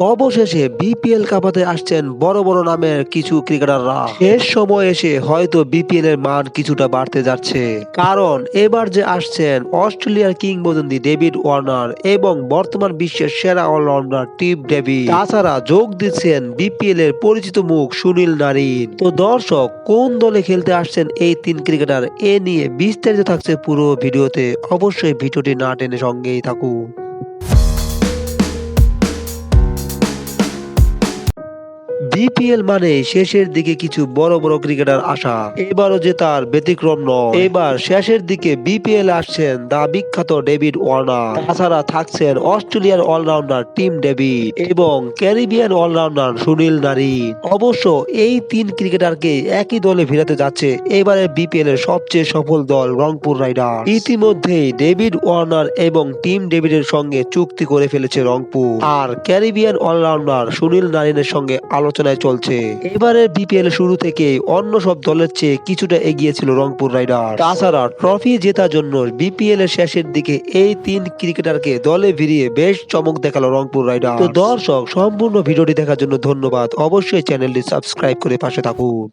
অবশেষে বিপিএল কাপাতে আসছেন বড় বড় নামের কিছু ক্রিকেটাররা। শেষ সময় এসে হয়তো বিপিএল এর মান কিছুটা বাড়তে যাচ্ছে। কারণ এবার যে আসছেন অস্ট্রেলিয়ার কিংবদন্তি ডেভিড ওয়ার্নার এবং বর্তমান বিশ্বের সেরা অলরাউন্ডার টিপ ডেভিড। তাছাড়া যোগ দিচ্ছেন বিপিএল এর পরিচিত মুখ সুনীল নারিন। তো দর্শক, কোন দলে খেলতে আসছেন এই তিন ক্রিকেটার, এ নিয়ে বিস্তারিত থাকছে পুরো ভিডিওতে। অবশ্যই ভিডিওটি না টেনে সঙ্গেই থাকুন। বিপিএল মানে শেষের দিকে কিছু বড় বড় ক্রিকেটার আসা। এবারও যে তার ব্যতিক্রম নয়। এবার শেষের দিকে বিপিএল আসছেন দা বিখ্যাত ডেভিড ওয়ার্নার। তাছাড়া থাকছেন অস্ট্রেলিয়ার অলরাউন্ডার টিম ডেভিড এবং ক্যারিবিয়ান অলরাউন্ডার সুনীল নারী অবশ্য এই তিন ক্রিকেটারকে একই দলে ফেরাতে যাচ্ছে এবারে বিপিএল এর সবচেয়ে সফল দল রংপুর রাইডার ইতিমধ্যেই ডেভিড ওয়ার্নার এবং টিম ডেভিডের সঙ্গে চুক্তি করে ফেলেছে রংপুর। আর ক্যারিবিয়ান অলরাউন্ডার সুনীল নারিনের সঙ্গে আলোচনায় চলছে। এবারে বিপিএল শুরু থেকে অন্য সব দলের চেয়ে কিছুটা এগিয়ে ছিল রংপুর রাইডার তাছাড়া ট্রফি জেতার জন্য বিপিএল এর শেষের দিকে এই তিন ক্রিকেটারকে দলে ভিড়িয়ে বেশ চমক দেখাল রংপুর রাইডার তো দর্শক, সম্পূর্ণ ভিডিওটি দেখার জন্য ধন্যবাদ। অবশ্যই চ্যানেলটি সাবস্ক্রাইব করে পাশে থাকুন।